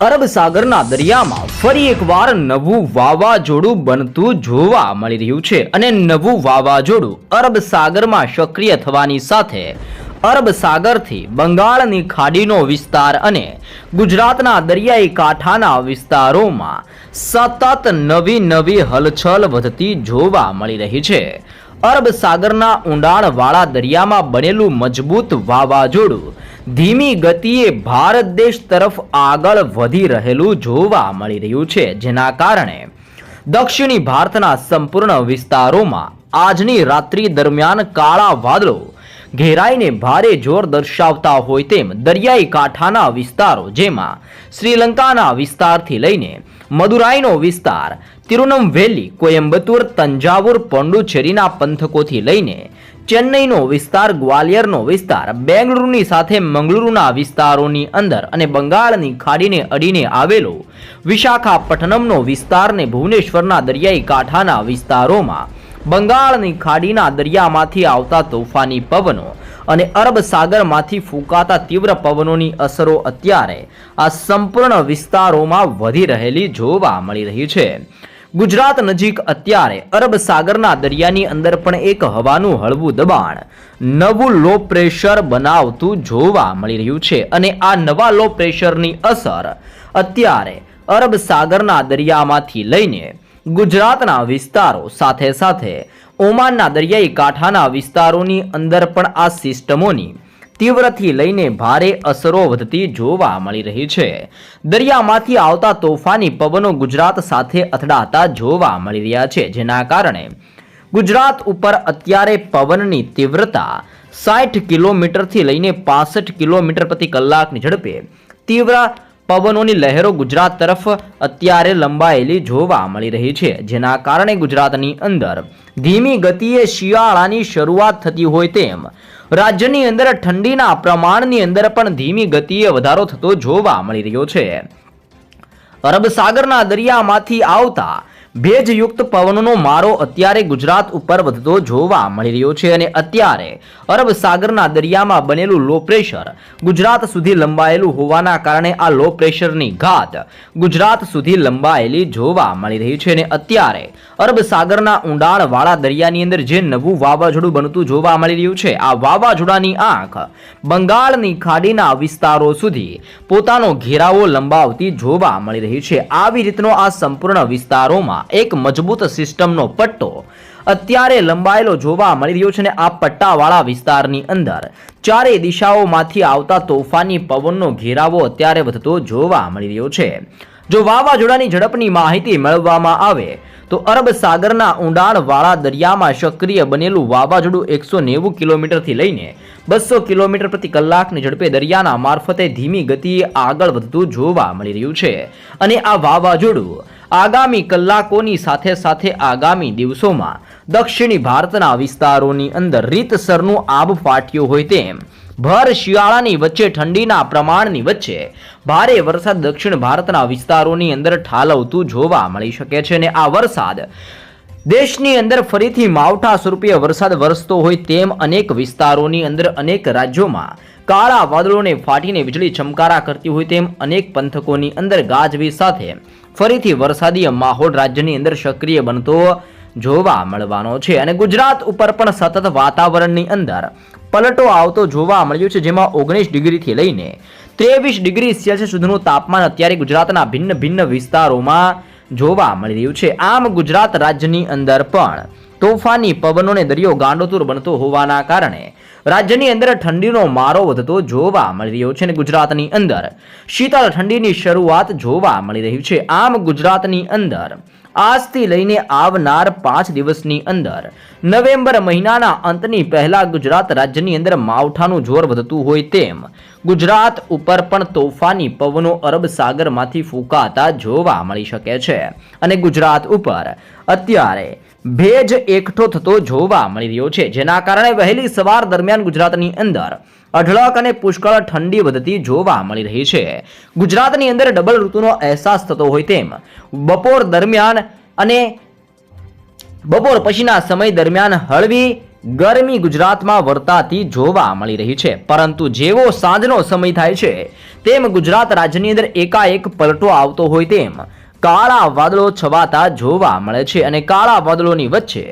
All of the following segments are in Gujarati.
અરબ સાગરના દરિયામાં ફરી એકવાર નવું વાવાઝોડું બનતું જોવા મળી રહ્યું છે અને નવું વાવાઝોડું અરબ સાગરમાં સક્રિય થવાની સાથે અરબ સાગરથી બંગાળની ખાડીનો વિસ્તાર અને ગુજરાતના દરિયાઈ કાંઠાના વિસ્તારોમાં સતત નવી નવી હલચલ વધતી જોવા મળી રહી છે. અરબ સાગરના ઊંડાણવાળા દરિયામાં બનેલું મજબૂત વાવાઝોડું ધીમી ગતિએ ભારત દેશ તરફ આગળ વધી રહેલું જોવા મળી રહ્યું છે, જેના કારણે દક્ષિણી ભારતના સંપૂર્ણ વિસ્તારોમાં આજની રાત્રિ દરમિયાન કાળા વાદળો ઘેરાઈને ભારે જોર દર્શાવતા હોય તેમ દરિયાઈ કાંઠાના વિસ્તારો, જેમાં શ્રીલંકાના વિસ્તારથી લઈને મદુરાઈનો વિસ્તાર તિરુનમવેલી કોયમ્બતુર તંજાવુર, પોંડુચેરીના પંથકોથી લઈને ચેન્નઈનો વિસ્તાર, ગ્વાલિયરનો વિસ્તાર, બેંગલુરુની સાથે મંગલુરુના વિસ્તારોની અંદર અને બંગાળની ખાડીને અડીને આવેલો વિશાખાપટ્ટનમનો વિસ્તાર ને ભુવનેશ્વરના દરિયાઈ કાંઠાના વિસ્તારોમાં બંગાળની ખાડીના દરિયામાંથી આવતા તોફાની પવનો અને અરબ સાગરમાંથી ફૂંકાતા તીવ્ર પવનોની અસરો અત્યારે આ સંપૂર્ણ વિસ્તારોમાં વધી રહેલી જોવા મળી રહી છે. ગુજરાત નજીક અત્યારે અરબ સાગરના દરિયાની અંદર પણ એક હવાનું હળવું દબાણ. નવું લો પ્રેશર બનાવતું જોવા મળી રહ્યું છે અને આ નવા લો પ્રેશરની અસર અત્યારે અરબ સાગરના દરિયામાંથી લઈને ગુજરાતના વિસ્તારો સાથે સાથે ઓમાનના દરિયાઈ કાંઠાના વિસ્તારોની અંદર પણ આ સિસ્ટમોની તીવ્રથી લઈને ભારે અસરો વધતી જોવા મળી રહી છે. દરિયામાંથી આવતા તોફાની પવનો ગુજરાત સાથે અથડાતા જોવા મળી રહ્યા છે, જેના કારણે ગુજરાત ઉપર અત્યારે પવનની તીવ્રતા સાઠ કિલોમીટરથી લઈને પાસઠ કિલોમીટર પ્રતિ કલાકની ઝડપે તીવ્ર પવનોની લહેરો ગુજરાત તરફ અત્યારે લંબાયેલી જોવા મળી રહી છે, જેના કારણે ગુજરાતની અંદર ધીમી ગતિએ શિયાળાની શરૂઆત થતી હોય તેમ રાજ્યની અંદર ઠંડીના પ્રમાણની અંદર પણ ધીમી ગતિએ વધારો થતો જોવા મળી રહ્યો છે. અરબ સાગરના દરિયામાંથી આવતા ભેજયુક્ત પવનનો મારો અત્યારે ગુજરાત ઉપર વધતો જોવા મળી રહ્યો છે અને અત્યારે અરબ સાગરના દરિયામાં બનેલું લો પ્રેશર ગુજરાત સુધી લંબાયેલું હોવાના કારણે આ લો પ્રેશરની ઘાત ગુજરાત સુધી લંબાયેલી જોવા મળી રહી છે અને અત્યારે અરબ સાગરના ઊંડાણવાળા દરિયાની અંદર જે નવું વાવાઝોડું બનતું જોવા મળી રહ્યું છે, આ વાવાઝોડાની આંખ બંગાળની ખાડીના વિસ્તારો સુધી પોતાનો ઘેરાવો લંબાવતી જોવા મળી રહી છે. આવી રીતનો આ સંપૂર્ણ વિસ્તારોમાં એક મજબૂત સિસ્ટમનો પટ્ટો અત્યારે લંબાયેલો જોવા મળી રહ્યો છે અને આ પટ્ટાવાળા વિસ્તારની અંદર. ચારે દિશાઓમાંથી આવતા તોફાની પવનનો ઘેરાવો અત્યારે વધતો જોવા મળી રહ્યો છે. જો વાવાઝોડાની ઝડપની માહિતી મેળવવામાં આવે, તો અરબ સાગરના ઊંડાણવાળા દરિયામાં સક્રિય બનેલું વાવાઝોડું એકસો નેવું કિલોમીટરથી લઈને બસો કિલોમીટર પ્રતિ કલાકની ઝડપે દરિયાના મારફતે ધીમી ગતિએ આગળ વધતું જોવા મળી રહ્યું છે. અને આ વાવાઝોડું આગામી કલાકોની સાથે સાથે આગામી દિવસોમાં દક્ષિણી ભારતના વિસ્તારોની અંદર રીતસરનું આબ ફાટ્યું હોય તેમ. ભર શિયાળાની વચ્ચે ઠંડીના પ્રમાણની વચ્ચે ભારે વરસાદ દક્ષિણ ભારતના વિસ્તારોની અંદર ઠાલવતું જોવા મળી શકે છે અને આ વરસાદ દેશની અંદર ફરીથી માવઠા સ્વરૂપે વરસાદ વરસતો હોય તેમ અનેક વિસ્તારોની અંદર અનેક રાજ્યોમાં કાળા વાદળોને ફાટીને વીજળી ચમકારા કરતી હોય તેમ અનેક પંથકોની અંદર ગાજવી સાથે ફરીથી વરસાદી માહોલ રાજ્યની અંદર સક્રિય બનતો જોવા મળવાનો છે અને ગુજરાત ઉપર પણ સતત વાતાવરણની અંદર પલટો આવતો જોવા મળ્યો છે, જેમાં ઓગણીસ ડિગ્રીથી લઈને ત્રેવીસ ડિગ્રી સેલ્સિયસ સુધીનું તાપમાન અત્યારે ગુજરાતના ભિન્ન ભિન્ન વિસ્તારોમાં જોવા મળી રહ્યું છે. આમ ગુજરાત રાજ્યની અંદર પણ તોફાની પવનોને દરિયો ગાંડોતુર બનતો હોવાના કારણે રાજ્યની અંદર ઠંડીનો મારો વધતો જોવા મળી રહ્યો છે અને ગુજરાતની અંદર શીતળ ઠંડીની શરૂઆત જોવા મળી રહી છે. આમ ગુજરાતની અંદર આજથી લઈને આવનાર પાંચ દિવસની અંદર નવેમ્બર મહિનાના અંતની પહેલા ગુજરાત રાજ્યની અંદર માવઠાનું જોર વધતું હોય તેમ ગુજરાત ઉપર પણ તોફાની પવનો અરબ સાગરમાંથી ફૂંકાતા જોવા મળી શકે છે. અને ગુજરાત ઉપર અત્યારે ભેજ એકઠો થતો જોવા મળી રહ્યો છે, જેના કારણે વહેલી સવાર દરમિયાન ગુજરાતની અંદર અઢળક અને પુષ્કળ ઠંડી વધતી જોવા મળી રહી છે. ગુજરાતની અંદર ડબલ ઋતુનો અહેસાસ થતો હોય તેમ, બપોર દરમિયાન અને બપોર પછીના સમય દરમિયાન હળવી ગરમી ગુજરાતમાં વર્તાતી જોવા મળી રહી છે. પરંતુ જેવો સાંજનો સમય થાય છે, તેમ ગુજરાત રાજ્યની અંદર એકાએક પલટો આવતો હોય તેમ કાળા વાદળો છવાતા જોવા મળે છે અને કાળા વાદળોની વચ્ચે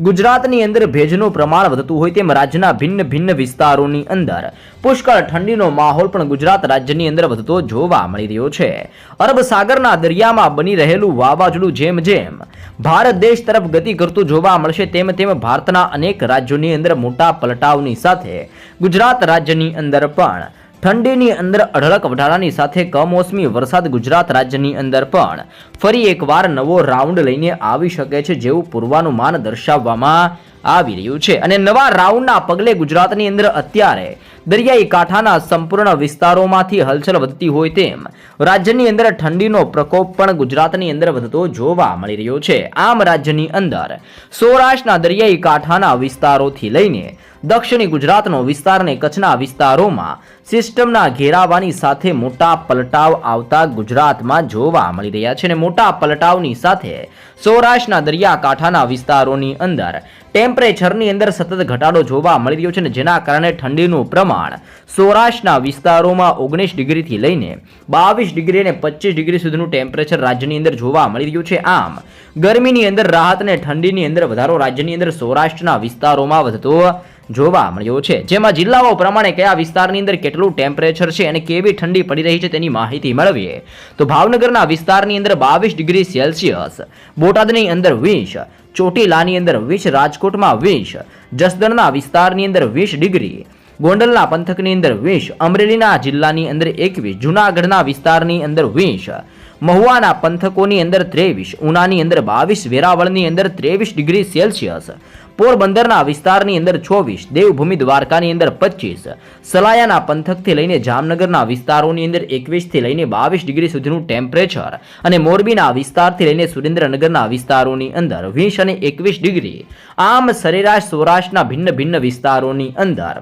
ગુજરાતની અંદર ભેજનું પ્રમાણ વધતું હોય તેમ રાજ્યના ભિન્ન ભિન્ન વિસ્તારોની અંદર પુષ્કળ ઠંડીનો માહોલ પણ ગુજરાત રાજ્યની અંદર વધતો જોવા મળી રહ્યો છે. અરબ સાગરના દરિયામાં બની રહેલું વાવાઝોડું જેમ જેમ ભારત દેશ તરફ ગતિ કરતું જોવા મળશે તેમ તેમ ભારતના અનેક રાજ્યોની અંદર મોટા પલટાવની સાથે ગુજરાત રાજ્યની અંદર પણ ઠંડીની અંદર અઢળક વધારાની સાથે કમોસમી વરસાદ ગુજરાત રાજ્યની અંદર પણ ફરી એકવાર નવો રાઉન્ડ લઈને આવી શકે છે જેવું પૂર્વાનુમાન દર્શાવવામાં આવી રહ્યું છે. અને નવા રાઉન્ડના પગલે ગુજરાતની અંદર અત્યારે દરિયાઈ કાંઠાના સંપૂર્ણ વિસ્તારોમાંથી હલચલ વધતી હોય તેમ રાજ્યની અંદર ઠંડીનો પ્રકોપ પણ ગુજરાતની અંદર વધતો જોવા મળી રહ્યો છે. આમ રાજ્યની અંદર સૌરાષ્ટ્રના દરિયાઈ કાંઠાના વિસ્તારોથી લઈને દક્ષિણી ગુજરાતનો વિસ્તાર અને કચ્છના વિસ્તારોમાં સિસ્ટમના ઘેરાવાની સાથે મોટા પલટાવ આવતા ગુજરાતમાં જોવા મળી રહ્યા છે અને મોટા પલટાવની સાથે સૌરાષ્ટ્રના દરિયાકાંઠાના વિસ્તારોની અંદર ટેમ્પરેચરની અંદર સતત ઘટાડો જોવા મળી રહ્યો છે અને જેના કારણે ઠંડીનું પ્રમાણ સૌરાષ્ટ્રના વિસ્તારોમાં ઓગણીસ ડિગ્રીથી લઈને બાવીસ ડિગ્રી અને પચીસ ડિગ્રી સુધીનું ટેમ્પરેચર રાજ્યની અંદર જોવા મળી રહ્યું છે. આમ, ગરમીની અંદર રાહત અને ઠંડીની અંદર વધારો રાજ્યની અંદર સૌરાષ્ટ્રના વિસ્તારોમાં વધતો જોવા મળ્યો છે. જેમાં જિલ્લાઓ પ્રમાણે કયા વિસ્તારની અંદર કેટલું ટેમ્પરેચર છે અને કેવી ઠંડી પડી રહી છે તેની માહિતી મેળવીએ. તો ભાવનગરના વિસ્તારની અંદર બાવીસ ડિગ્રી સેલ્સિયસ, બોટાદની અંદર વીસ, ચોટીલાની અંદર વીસ, રાજકોટમાં વીસ, જસદણના વિસ્તારની અંદર વીસ ડિગ્રી, ગોંડલના પંથકની અંદર વીસ, અમરેલીના જિલ્લાની અંદર એકવીસ, જુનાગઢના વિસ્તારની અંદર વીસ મહુવાના પંથકોની અંદર ત્રેવીસ, ઉનાની અંદર બાવીસ, વેરાવળની અંદર ત્રેવીસ ડિગ્રી સેલ્સિયસ, પોરબંદરના વિસ્તારની અંદર ચોવીસ, દેવભૂમિ દ્વારકાની અંદર પચીસ, સલાયાના પંથકથી લઈને જામનગરના વિસ્તારોની અંદર એકવીસથી લઈને બાવીસ ડિગ્રી સુધીનું ટેમ્પરેચર અને મોરબીના વિસ્તારથી લઈને સુરેન્દ્રનગરના વિસ્તારોની અંદર વીસ અને એકવીસ ડિગ્રી. આમ સરેરાશ સૌરાષ્ટ્રના ભિન્ન ભિન્ન વિસ્તારોની અંદર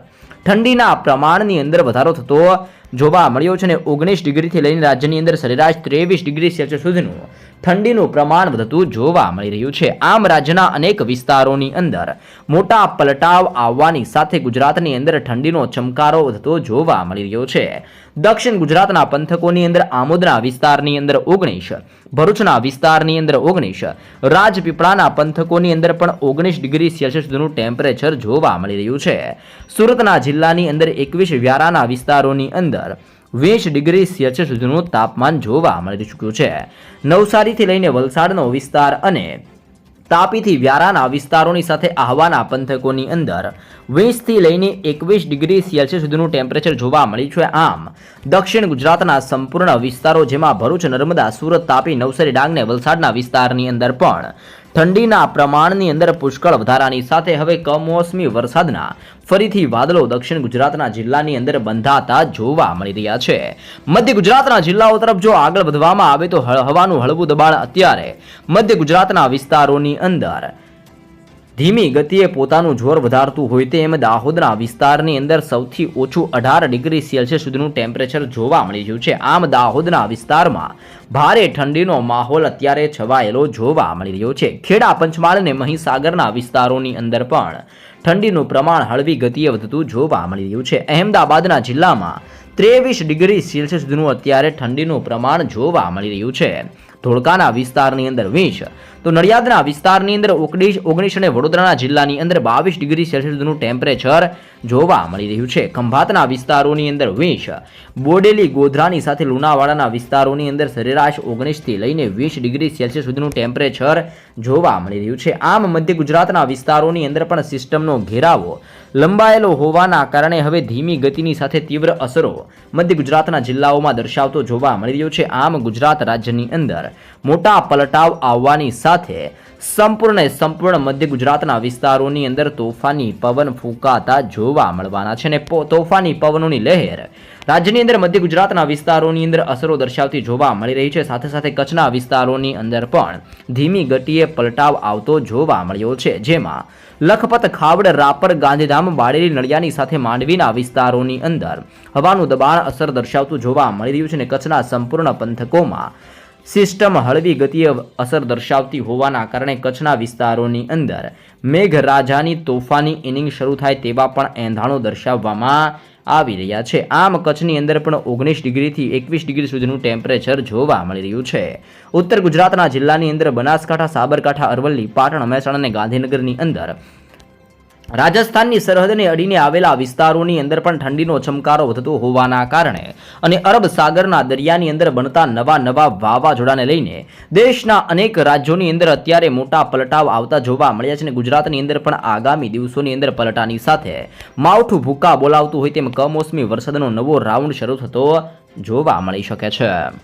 ઠંડીના પ્રમાણની અંદર વધારો થતો જોવા મળ્યો છે અને ઓગણીસ ડિગ્રીથી લઈને રાજ્યની અંદર સરેરાશ ત્રેવીસ ડિગ્રી સેલ્સિયસ સુધીનું ઠંડીનું પ્રમાણ વધતું જોવા મળી રહ્યું છે. આમ રાજ્યના અનેક વિસ્તારોની અંદર મોટા પલટાવ આવવાની સાથે ગુજરાતની અંદર ઠંડીનો ચમકારો વધતો જોવા મળી રહ્યો છે. દક્ષિણ ગુજરાતના પંથકોની અંદર આમોદના વિસ્તારની અંદર ઓગણીસ, ભરૂચના વિસ્તારની અંદર ઓગણીસ, રાજપીપળાના પંથકોની અંદર પણ ઓગણીસ ડિગ્રી સેલ્સિયસ સુધીનું ટેમ્પરેચર જોવા મળી રહ્યું છે. સુરતના જિલ્લાની અંદર એકવીસ વ્યારાના વિસ્તારોની અંદર વીસ ડિગ્રી સેલ્સિયસ સુધીનું તાપમાન જોવા મળી ચૂક્યું છે. નવસારીથી લઈને વલસાડનો વિસ્તાર અને તાપીથી વ્યારાના વિસ્તારોની સાથે આહવાના પંથકોની અંદર વીસથી લઈને એકવીસ ડિગ્રી સેલ્સિયસ સુધીનું ટેમ્પરેચર જોવા મળ્યું છે. આમ, દક્ષિણ ગુજરાતના સંપૂર્ણ વિસ્તારો જેમાં ભરૂચ, નર્મદા, સુરત, તાપી, નવસારી, ડાંગ ને વલસાડના વિસ્તારની અંદર પણ ઠંડીના પ્રમાણની અંદર પુષ્કળ વધારાની સાથે હવે કમોસમી વરસાદના ફરીથી વાદળો દક્ષિણ ગુજરાતના જિલ્લાની અંદર બંધાતા જોવા મળી રહ્યા છે. મધ્ય ગુજરાતના જિલ્લાઓ તરફ જો આગળ વધવામાં આવે તો હવાનું હળવું દબાણ અત્યારે મધ્ય ગુજરાતના વિસ્તારોની અંદર ધીમી ગતિએ પોતાનું જોર વધારતું હોય તેમ દાહોદના વિસ્તારની અંદર સૌથી ઓછું અઢાર ડિગ્રી સેલ્સિયસ સુધીનું ટેમ્પરેચર જોવા મળી રહ્યું છે. આમ દાહોદના વિસ્તારમાં ભારે ઠંડીનો માહોલ અત્યારે છવાયેલો જોવા મળી રહ્યો છે. ખેડા, પંચમહાલ અને મહીસાગરના વિસ્તારોની અંદર પણ ઠંડીનું પ્રમાણ હળવી ગતિએ વધતું જોવા મળી રહ્યું છે. અહેમદાબાદના જિલ્લામાં ત્રેવીસ ડિગ્રી સેલ્સિયસ સુધીનું અત્યારે ઠંડીનું પ્રમાણ જોવા મળી રહ્યું છે. ધોળકાના વિસ્તારની અંદર વીસ તો નડિયાદના વિસ્તારની અંદર ઓગણીસ ઓગણીસ અને વડોદરાના જિલ્લાની અંદર બાવીસ ડિગ્રી સેલ્સિયસ ટેમ્પરેચર જોવા મળી રહ્યું છે. ખંભાતના વિસ્તારોની અંદર વીસ, બોડેલી, ગોધરાની સાથે લુણાવાડાના વિસ્તારોની અંદર સરેરાશ ઓગણીસથી લઈને વીસ ડિગ્રી સેલ્સિયસ સુધીનું ટેમ્પરેચર જોવા મળી રહ્યું છે. આમ મધ્ય ગુજરાતના વિસ્તારોની અંદર પણ સિસ્ટમનો ઘેરાવો લંબાયેલો હોવાના કારણે હવે ધીમી ગતિની સાથે તીવ્ર અસરો મધ્ય ગુજરાતના જિલ્લાઓમાં દર્શાવતો જોવા મળી રહ્યો છે. આમ ગુજરાત રાજ્યની અંદર મોટા પલટાવ આવવાની સાથે સંપૂર્ણ સંપૂર્ણ મધ્ય ગુજરાતના વિસ્તારોની અંદર તોફાની પવન ફૂંકાતા જોવા મળવાના છે અને તોફાની પવનોની લહેર રાજ્યની અંદર મધ્ય ગુજરાતના વિસ્તારોની અંદર અસરો દર્શાવતી જોવા મળી રહી છે. સાથે સાથે કચ્છના વિસ્તારોની અંદર પણ ધીમી ગતિએ પલટાવ આવતો જોવા મળ્યો છે. જેમાં લખપત, ખાવડ, રાપર, ગાંધીધામ બાળેલી નળિયાની સાથે માંડવીના વિસ્તારોની અંદર હવાનું દબાણ અસર દર્શાવતું જોવા મળી રહ્યું છે અને કચ્છના સંપૂર્ણ પંથકોમાં સિસ્ટમ હળવી ગતિએ અસર દર્શાવતી હોવાના કારણે કચ્છના વિસ્તારોની અંદર મેઘરાજાની તોફાની ઇનિંગ શરૂ થાય તેવા પણ એંધાણો દર્શાવવામાં આવી રહ્યા છે. આમ કચ્છની અંદર પણ ઓગણીસ ડિગ્રીથી એકવીસ ડિગ્રી સુધીનું ટેમ્પરેચર જોવા મળી રહ્યું છે. ઉત્તર ગુજરાતના જિલ્લાની અંદર બનાસકાંઠા, સાબરકાંઠા, અરવલ્લી, પાટણ મહેસાણા અને ગાંધીનગરની અંદર રાજસ્થાનની સરહદને અડીને આવેલા વિસ્તારોની અંદર પણ ઠંડીનો ચમકારો વધતો હોવાના કારણે અને અરબ સાગરના દરિયાની અંદર બનતા નવા નવા વાવાઝોડાને લઈને દેશના અનેક રાજ્યોની અંદર અત્યારે મોટા પલટાવ આવતા જોવા મળ્યા છે અને ગુજરાતની અંદર પણ આગામી દિવસોની અંદર પલટાની સાથે માવઠું ભૂકા બોલાવતું હોય તેમ કમોસમી વરસાદનો નવો રાઉન્ડ શરૂ થતો જોવા મળી શકે છે.